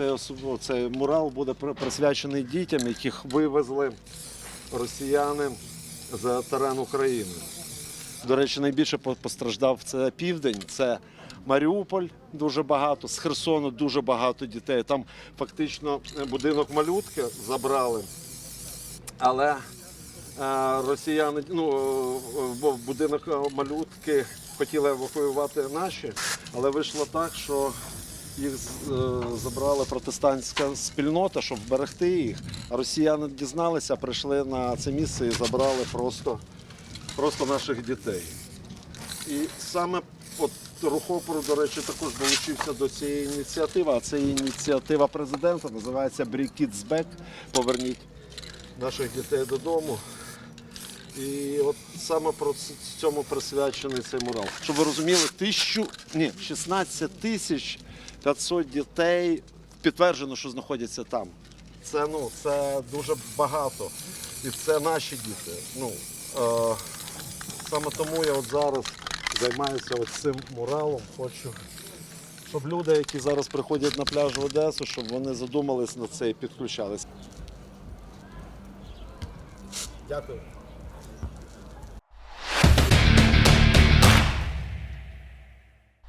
цей, особ- цей мурал буде присвячений дітям, яких вивезли росіяни за терен України. До речі, найбільше постраждав це південь, це Маріуполь дуже багато, з Херсону дуже багато дітей. Там фактично е, будинок малютки забрали. Але е, росіяни, ну, е, бо будинок малютки хотіли евакуювати наші, але вийшло так, що їх е, забрала протестантська спільнота, щоб вберегти їх. А росіяни дізналися, прийшли на це місце і забрали просто, просто наших дітей. І саме от Рухопор, до речі, також долучився до цієї ініціативи. А це ініціатива президента, називається «Bring Kids Back», Поверніть наших дітей додому. І от саме про цьому присвячений цей мурал. Щоб ви розуміли, тисячу, ні, 16 тисяч 500 дітей підтверджено, що знаходяться там. Це, ну, це дуже багато. І це наші діти. Ну, е, саме тому я от зараз займаюся от цим муралом. Хочу, щоб люди, які зараз приходять на пляж в Одесу, щоб вони задумались на це і підключались. Дякую.